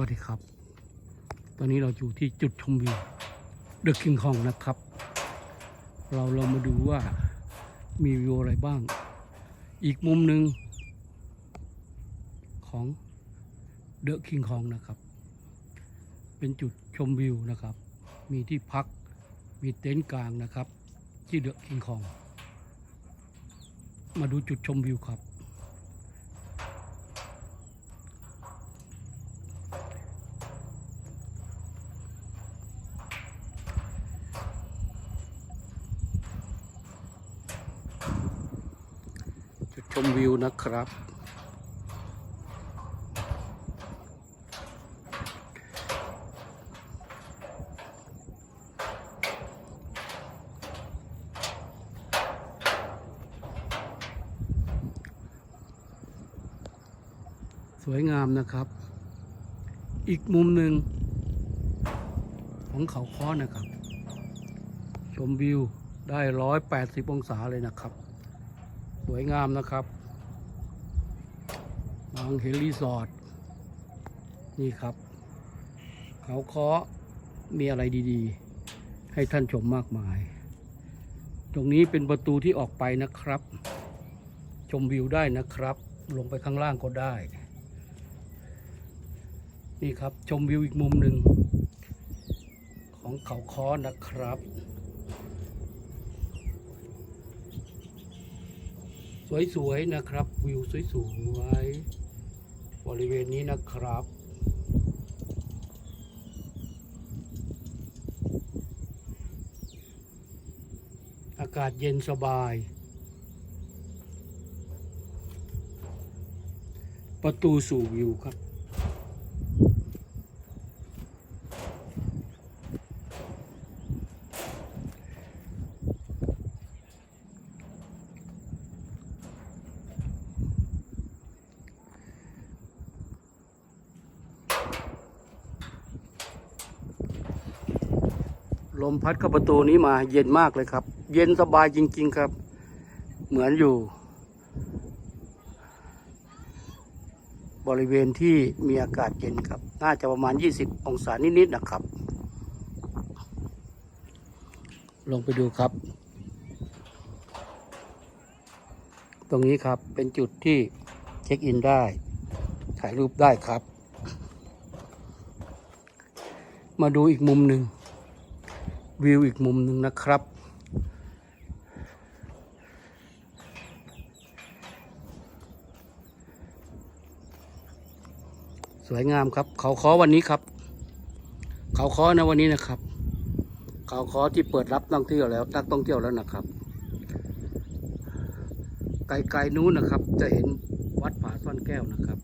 วัสดีครับ ตอนนี้เราอยู่ที่จุดชมวิวเดอะคิงคองนะครับ เราเรามาดูว่ามีวิวอะไรบ้าง อีกมุมหนึ่งของเดอะคิงคองนะครับ เป็นจุดชมวิวนะครับ มีที่พัก มีเต็นท์กลางนะครับ ที่เดอะคิงคอง มาดูจุดชมวิวครับ ชมวิวนะครับ สวยงามนะครับ อีกมุมหนึ่งของเขาค้อนะครับ ชมวิวได้ร้อยแปดสิบองศาเลยนะครับ สวยงามนะครับมองเห็นรีสอร์ทนี่ครับ เขาเคาะมีอะไรดีๆ ให้ท่านชมมากมาย ตรงนี้เป็นประตูที่ออกไปนะครับ ชมวิวได้นะครับ ลงไปข้างล่างก็ได้ นี่ครับชมวิวอีกมุมหนึ่งของเขาค้อนะครับ สวยๆนะครับ วิวสวยๆบริเวณนี้นะครับอากาศเย็นสบาย ประตูสู่วิวครับ มพัดเข้าประตูนี้มาเย็นมากเลยครับ เย็นสบายจริง ๆครับ เหมือนอยู่ บริเวณที่มีอากาศเย็นครับ น่าจะประมาณ 20 องศานิด ๆ นะครับ ลงไปดูครับ ตรงนี้ครับเป็นจุดที่เช็คอินได้ถ่ายรูปได้ครับ มาดูอีกมุมหนึ่ง วิวอีกมุมหนึ่งนะครับ สวยงามครับ เขาคอวันนี้ครับ เขาคอนะวันนี้นะครับ เขาคอที่เปิดรับนักท่องเที่ยวแล้วนักท่องเที่ยวแล้วนะครับ ไกลๆนู้นนะครับ จะเห็นวัดผาซ่อนแก้วนะครับ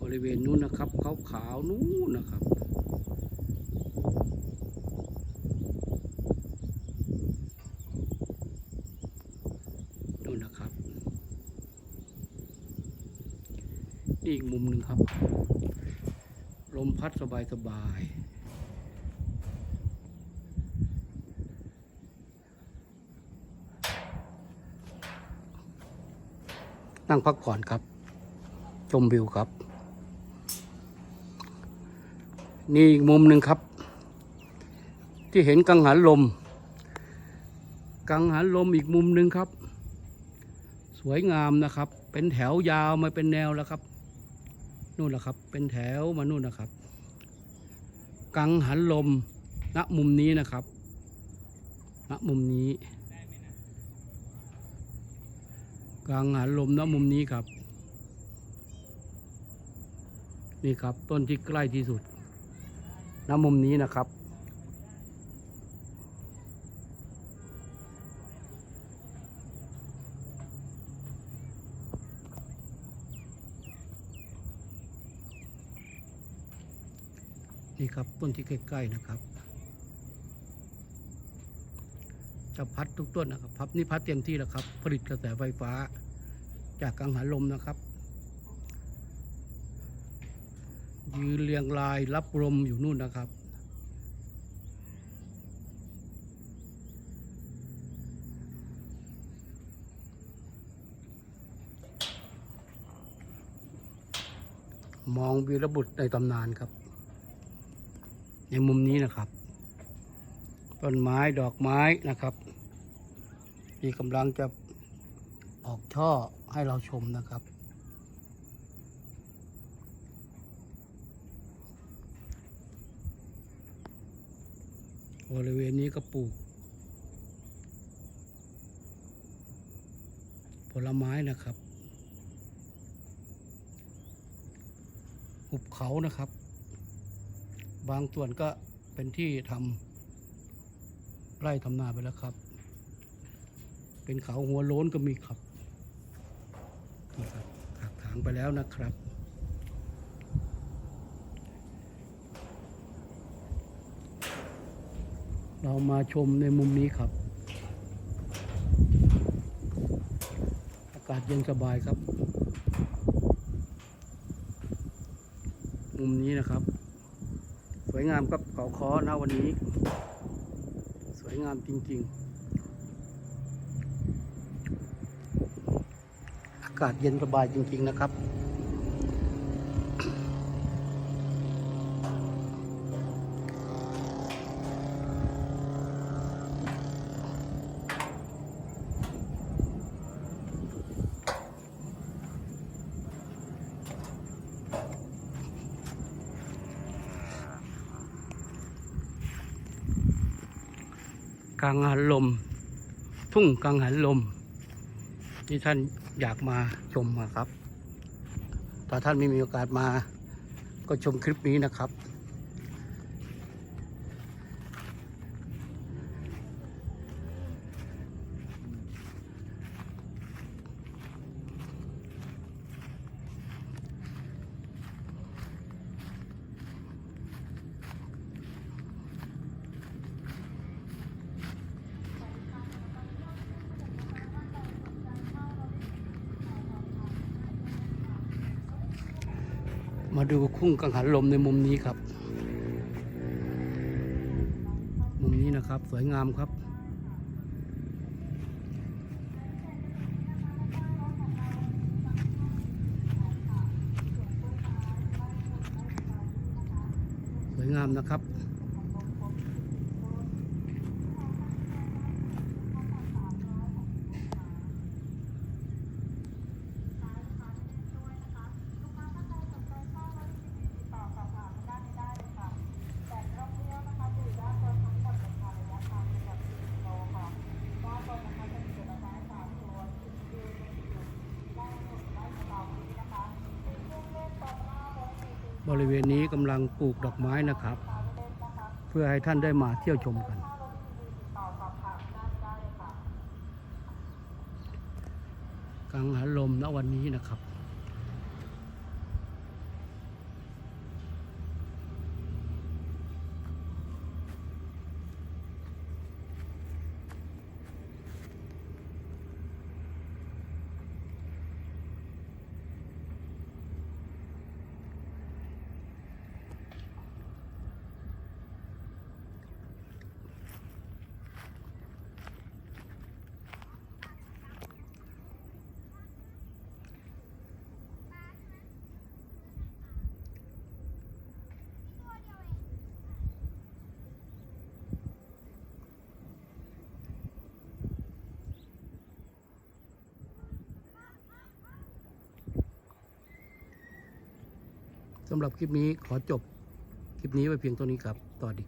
บริเวณนู้นนะครับขาวๆนู้นนะครับ นะครับ นี่อีกมุมหนึ่งครับ ลมพัดสบายสบายนั่งพักผ่อนครับ ชมวิวครับ นี่อีกมุมหนึ่งครับ ที่เห็นกังหันลม กังหันลมอีกมุมหนึ่งครับ วยงามนะครับ เป็นแถวยาวมาเป็นแนวแล้วครับนู่นแหละครับ เป็นแถวมานู่นนะครับ กังหันลมณมุมนี้นะครับณมุมนี้ กังหันลมณมุมนี้ครับ นี่ครับต้นที่ใกล้ที่สุดณมุมนี้นะครับ นี่ครับต้นที่ใกล้ๆนะครับจะพัดทุกต้นนะครับพับนี่พัดเต็มที่แล้วครับ ผลิตกระแสไฟฟ้า จากกังหันลมนะครับ ยืนเรียงรายรับลมอยู่นู่นนะครับมองวีรบุตรในตำนานครับ มุมนี้นะครับ ต้นไม้ดอกไม้นะครับ ที่กำลังจะออกช่อให้เราชมนะครับ บริเวณนี้ก็ปลูก ผลไม้นะครับ หุบเขานะครับ บางส่วนก็เป็นที่ทำไร่ทำนาไปแล้วครับ เป็นเขาหัวโล้นก็มีครับนี่ครับถักถางไปแล้วนะครับเรามาชมในมุมนี้ครับ อากาศเย็นสบายครับ มุมนี้นะครับ วยงามกับเขาคอนะวันนี้ สวยงามจริง ๆ อากาศเย็นสบายจริง ๆ นะครับ กลางหันลม ทุ่งกลางหันลม ที่ท่านอยากมาชมอะครับถ้าท่านไม่มีโอกาสมาก็ชมคลิปนี้นะครับ มาดูคุ้งกังหันลมในมุมนี้ครับ มุมนี้นะครับสวยงามครับ สวยงามนะครับ บริเวณนี้กำลังปลูกดอกไม้นะครับ เพื่อให้ท่านได้มาเที่ยวชมกัน กังหันลมณวันนี้นะครับ สำหรับคลิปนี้ขอจบคลิปนี้ไว้เพียงเท่านี้ครับต่อดีครับ